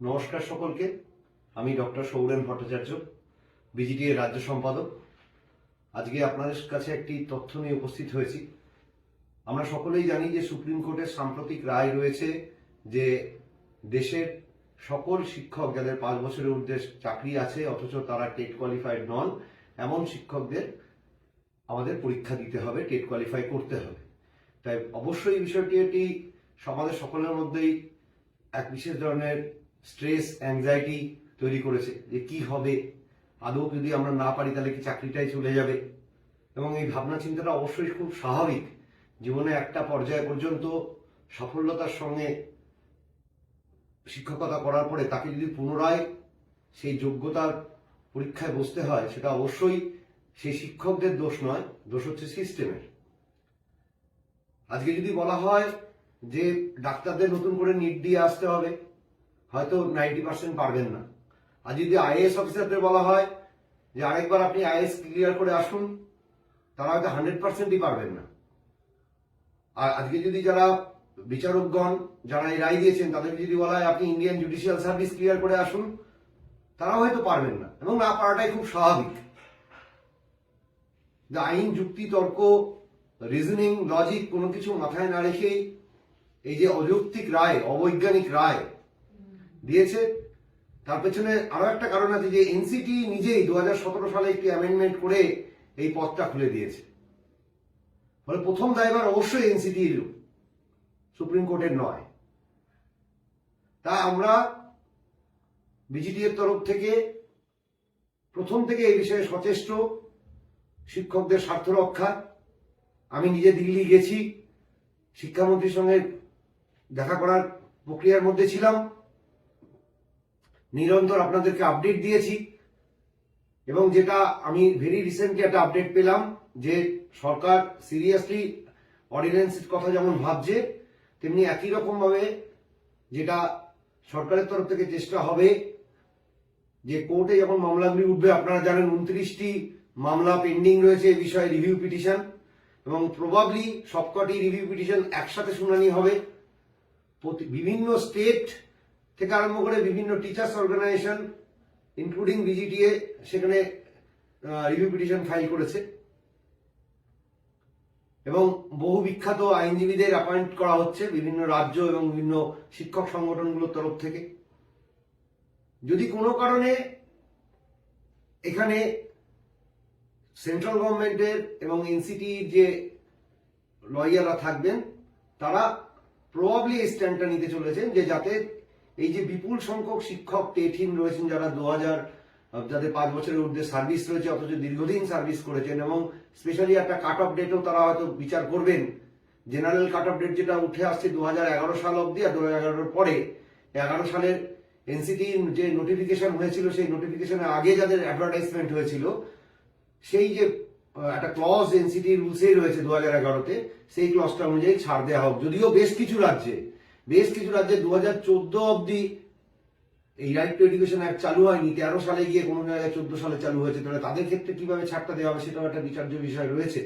নমস্কার সকলকে। আমি ডক্টর সৌরেন ভট্টাচার্য বিজিডি এর রাজ্য সম্পাদক। আজকে আপনাদের কাছে একটি তথ্য নিয়ে উপস্থিত হয়েছি। আমরা সকলেই জানি যে সুপ্রিম কোর্টের সাম্প্রতিক রায় রয়েছে যে দেশের সকল শিক্ষক যাদের পাঁচ বছরের ঊর্ধ্বে চাকরি আছে, অথচ তারা টেট কোয়ালিফাইড নন, এমন শিক্ষকদের আমাদের পরীক্ষা দিতে হবে, টেট কোয়ালিফাই করতে হবে। তাই অবশ্যই এই বিষয়টি এটি সমাজের সকলের মধ্যেই এক বিশেষ ধরনের স্ট্রেস অ্যাংজাইটি তৈরি করেছে যে কি হবে? আদৌ যদি আমরা না পারি তাহলে কি চাকরিটাই চলে যাবে? এবং এই ভাবনা চিন্তাটা অবশ্যই খুব স্বাভাবিক। জীবনে একটা পর্যায় পর্যন্ত সাফল্যতার সঙ্গে শিক্ষকতা করার পরে তাকে যদি পুনরায় সেই যোগ্যতার পরীক্ষায় বসতে হয়, সেটা অবশ্যই সেই শিক্ষকদের দোষ নয়, দোষ হচ্ছে সিস্টেমের। আজকে যদি বলা হয় যে ডাক্তারদের নতুন করে নিট দিয়ে আসতে হবে হয়তো নাইনটি পার্সেন্ট পারবেন না। আর যদি আইএস অফিসারদের বলা হয় যে আরেকবার আপনি আইএস ক্লিয়ার করে আসুন, তারা হয়তো হান্ড্রেড পার্সেন্টই পারবেন না। আর আজকে যদি যারা বিচারকগণ, যারা এই রায় দিয়েছেন, তাদেরকে যদি বলা হয় আপনি ইন্ডিয়ান জুডিশিয়াল সার্ভিস ক্লিয়ার করে আসুন, তারাও হয়তো পারবেন না। এবং না পারাটাই খুব স্বাভাবিক। যে আইন, যুক্তি, তর্ক রিজনিং লজিক কোনো কিছু মাথায় না রেখেই এই যে অযৌক্তিক রায়, অবৈজ্ঞানিক রায় দিয়েছে। তার পেছনে আরও একটা কারণ আছে যে এনসিটি নিজেই দু হাজার সতেরো সালে একটি অ্যামেন্ডমেন্ট করে এই পথটা খুলে দিয়েছে। ফলে প্রথম দায়ভার অবশ্যই এনসিটির সুপ্রিম কোর্টের নয়। তা আমরা বিজিটি এর তরফ থেকে প্রথম থেকে এই বিষয়ে সচেষ্ট শিক্ষকদের স্বার্থ রক্ষা। আমি নিজে দিল্লি গেছি, শিক্ষামন্ত্রীর সঙ্গে দেখা করার প্রক্রিয়ার মধ্যে ছিলাম। নিরন্তর আপনাদেরকে আপডেট দিয়েছি। এবং যেটা আমি ভেরি রিসেন্টলি একটা আপডেট পেলাম যে সরকার সিরিয়াসলি অর্ডিন্যান্সের কথা যেমন ভাবছে, তেমনি একই রকম ভাবে যেটা সরকারের তরফ থেকে চেষ্টা হবে যে কোর্টে যখন মামলাগুলি উঠবে, আপনারা জানেন উনত্রিশটি মামলা পেন্ডিং রয়েছে এই বিষয়ে রিভিউ পিটিশন এবং প্রবাবলি সবকটি রিভিউ পিটিশন একসাথে শুনানি হবে। বিভিন্ন স্টেট থেকে আরম্ভ করে বিভিন্ন টিচার্স অর্গানাইজেশন ইনক্লুডিং বিজিটিএ সেখানে রিভিউ পিটিশন ফাইল করেছে। এবং বহু বিখ্যাত আইনজীবীদের অ্যাপয়েন্ট করা হচ্ছে বিভিন্ন রাজ্য এবং বিভিন্ন শিক্ষক সংগঠনগুলোর তরফ থেকে। যদি কোনো কারণে এখানে সেন্ট্রাল গভর্নমেন্টের এবং এনসিটির যে লয়াররা থাকবেন, তারা প্রবাবলি এই স্ট্যান্ডটা নিতে চলেছেন যে যাতে এই যে বিপুল সংখ্যক শিক্ষক টেটহীন রয়েছেন যারা দু হাজার যাদের পাঁচ বছরের ঊর্ধ্বে সার্ভিস রয়েছে, অথচ দীর্ঘদিন সার্ভিস করেছেন এবং স্পেশালি একটা কাট অফ ডেটও তারা হয়তো বিচার করবেন। জেনারেল কাট অফ ডেট যেটা উঠে আসছে দু সাল অবধি আর দু হাজার পরে। এগারো সালের এনসিটি যে নোটিফিকেশন হয়েছিল, সেই নোটিফিকেশনের আগে যাদের অ্যাডভার্টাইজমেন্ট হয়েছিল, সেই যে একটা ক্লজ এনসিটি রুলসেই রয়েছে দু হাজার এগারোতে, সেই ক্লজটা অনুযায়ী ছাড় দেওয়া হোক। যদিও বেশ কিছু রাজ্যে বেশ কিছু রাজ্যে দু হাজার চোদ্দ অব্দি এই রাইট টু এডুকেশন অ্যাক্ট চালু হয়নি। তেরো সালে গিয়ে কোনো জায়গায় চোদ্দ সালে চালু হয়েছে। তাহলে তাদের ক্ষেত্রে কীভাবে ছাড়টা দেওয়া হবে সেটাও একটা বিচার্য বিষয় রয়েছে।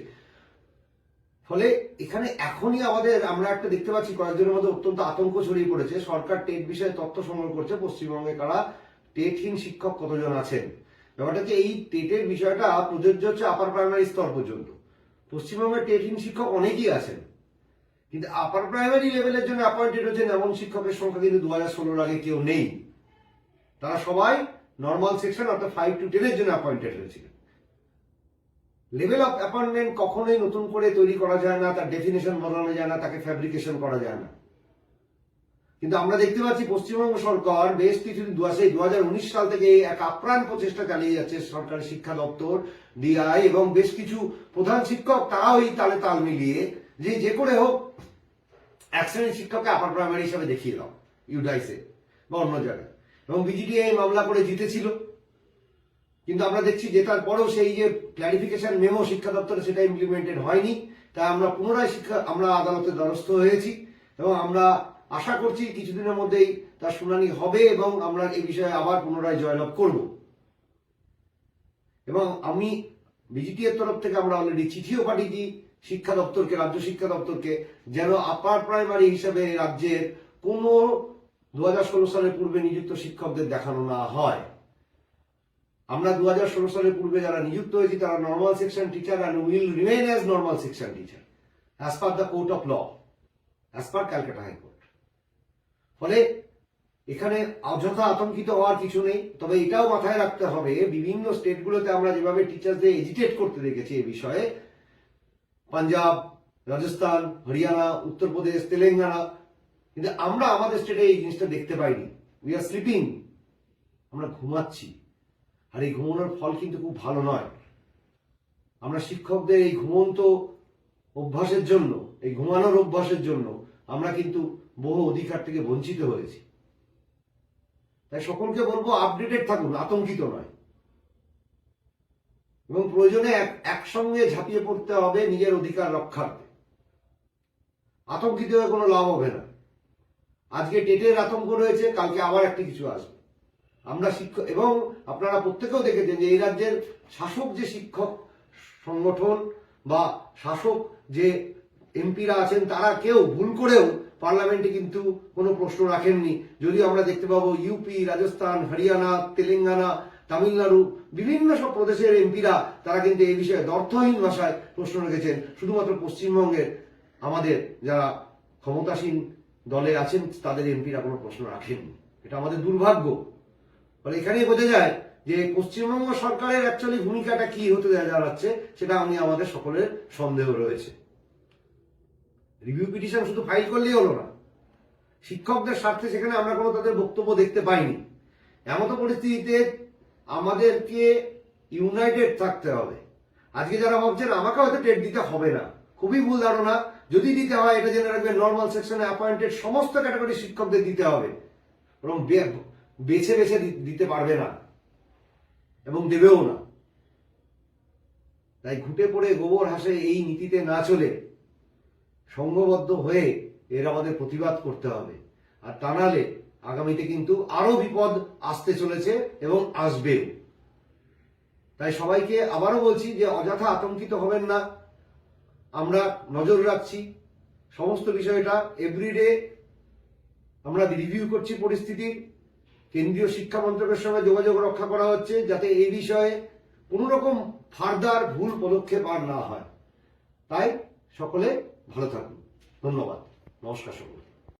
ফলে এখানে এখনই আমাদের আমরা একটা দেখতে পাচ্ছি, কয়েকজনের মধ্যে অত্যন্ত আতঙ্ক ছড়িয়ে পড়েছে। সরকার টেট বিষয়ে তথ্য সংগ্রহ করছে। পশ্চিমবঙ্গে কারা টেটহীন শিক্ষক কতজন আছেন? ব্যাপারটা হচ্ছে এই টেটের বিষয়টা প্রযোজ্য হচ্ছে আপার প্রাইমারি স্তর পর্যন্ত। পশ্চিমবঙ্গে টেটহীন শিক্ষক অনেকেই আছেন। কিন্তু আপার প্রাইমারি লেভেলের জন্য অ্যাপয়েন্টেড হচ্ছেন এমন শিক্ষকের সংখ্যা কিন্তু দু হাজার ষোলোর আগে কেউ নেই। তারা সবাই নর্মাল সেকশন অর্থাৎ ফাইভ টু টেনের জন্য অ্যাপয়েন্টেড হয়েছিলেন। লেভেল অফ অ্যাপয়েন্টমেন্ট কখনোই নতুন করে তৈরি করা যায় না, তার ডেফিনেশন বদলানো যায় না, তাকে ফ্যাব্রিকেশন করা যায় না। কিন্তু আমরা দেখতে পাচ্ছি পশ্চিমবঙ্গ সরকার বেশ কিছু দু সেই দু সাল থেকে এক আপ্রাণ প্রচেষ্টা চালিয়ে যাচ্ছে সরকারি শিক্ষা দপ্তর ডিআই এবং বেশ কিছু প্রধান শিক্ষক তারাও এই তালে তাল মিলিয়ে যে যে করে হোক এক শ্রেণির শিক্ষককে আপার প্রাইমারি হিসাবে দেখিয়ে দাও ইউডাইসে বা অন্য জায়গায়। এবং বিজিটি এই মামলা করে জিতেছিল। কিন্তু আমরা দেখছি জেতার পরেও সেই যে ক্ল্যারিফিকেশন মেমো শিক্ষা দপ্তরে সেটা ইমপ্লিমেন্টেড হয়নি। তাই আমরা পুনরায় শিক্ষা, আমরা আদালতের দ্বারস্থ হয়েছি এবং আমরা আশা করছি কিছুদিনের মধ্যেই তার শুনানি হবে এবং আমরা এই বিষয়ে আবার পুনরায় জয়লাভ করব। এবং আমি বিজিটি এর তরফ থেকে আমরা অলরেডি চিঠিও পাঠিয়েছি। শিক্ষা দপ্তরকে, রাজ্য শিক্ষা দপ্তরকে যেন আপার প্রাইমারি হিসাবে রাজ্যের কোনো দুহাজার ষোলো সালের পূর্বে নিযুক্ত শিক্ষকদের দেখানো না হয়। আমরা দুহাজার ষোলো সালের পূর্বে যারা নিযুক্ত হয়েছি, তারা normal section teacher and will remain as normal section teacher as per the court of law as per Calcutta high court ফলে এখানে অযথা আতঙ্কিত হওয়ার কিছু নেই, তবে এটাও মাথায় রাখতে হবে, বিভিন্ন স্টেটগুলোতে আমরা যেভাবে টিচারদের এজিটেট করতে দেখেছি এই বিষয়ে পাঞ্জাব, রাজস্থান, হরিয়ানা উত্তরপ্রদেশ তেলেঙ্গানা। কিন্তু আমরা আমাদের স্টেটে এই জিনিসটা দেখতে পাইনি। উই আর স্লিপিং আমরা ঘুমাচ্ছি। আর এই ঘুমানোর ফল কিন্তু খুব ভালো নয়। আমরা শিক্ষকদের এই ঘুমন্ত অভ্যাসের জন্য, এই ঘুমানোর অভ্যাসের জন্য আমরা কিন্তু বহু অধিকার থেকে বঞ্চিত হয়েছি। তাই সকলকে বলব আপডেটেড থাকুন, আতঙ্কিত নয়। এবং প্রয়োজনে এক- একসঙ্গে ঝাঁপিয়ে পড়তে হবে নিজের অধিকার রক্ষার্থে। আতঙ্কিত হয়ে কোনো লাভ হবে না। আজকে টেটের আতঙ্ক রয়েছে, কালকে আবার একটি কিছু আসবে। আমরা শিক্ষক এবং আপনারা প্রত্যেকেও দেখেছেন যে এই রাজ্যের শাসক যে শিক্ষক সংগঠন বা শাসক যে এমপিরা আছেন, তারা কেউ ভুল করেও পার্লামেন্টে কিন্তু কোনো প্রশ্ন রাখেননি। যদিও আমরা দেখতে পাবো ইউপি, রাজস্থান, হরিয়ানা, তেলেঙ্গানা তামিলনাড়ু, বিভিন্ন সব প্রদেশের এমপিরা, তারা কিন্তু এই বিষয়ে দর্থহীন ভাষায় প্রশ্ন রেখেছেন। শুধুমাত্র পশ্চিমবঙ্গের আমাদের যারা ক্ষমতাসীন দলে আছেন, তাদের এমপিরা কোনো প্রশ্ন রাখেননি। এটা আমাদের দুর্ভাগ্য। ফলে এখানেই বোঝা যায় যে পশ্চিমবঙ্গ সরকারের অ্যাকচুয়ালি ভূমিকাটা কি হতে দাঁড়াচ্ছে, সেটা আমি আমাদের সকলের সন্দেহ রয়েছে। রিভিউ পিটিশন শুধু ফাইল করলেই হলো না। শিক্ষকদের স্বার্থে সেখানে আমরা কোনো তাদের বক্তব্য দেখতে পাইনি। এমতো পরিস্থিতিতে আমাদেরকে ইউনাইটেড থাকতে হবে। আজকে যারা ভাবছেন আমাকে হয়তো টেট দিতে হবে না, খুবই ভুল ধারণা। যদি দিতে হয়, এটা জেনে রাখবেন নর্মাল সেকশনে অ্যাপয়েন্টেড সমস্ত ক্যাটাগরি শিক্ষকদের দিতে হবে। এবং বেছে বেছে দিতে পারবে না। এবং দেবেও না। তাই ঘুটে পড়ে গোবর হাসে এই নীতিতে না চলে সংঘবদ্ধ হয়ে এর আমাদের প্রতিবাদ করতে হবে। আর তা নাহলে আগামীতে কিন্তু আরও বিপদ আসতে চলেছে এবং আসবে। তাই সবাইকে আবারও বলছি যে অযথা আতঙ্কিত হবেন না। আমরা নজর রাখছি। সমস্ত বিষয়টা এভরিডে আমরা রিভিউ করছি পরিস্থিতি কেন্দ্রীয় শিক্ষা মন্ত্রকের সঙ্গে যোগাযোগ রক্ষা করা হচ্ছে যাতে এই বিষয়ে কোনো রকম ফার্দার ভুল পদক্ষেপ আর না হয়। তাই সকলে ভালো থাকুন। ধন্যবাদ। নমস্কার সকল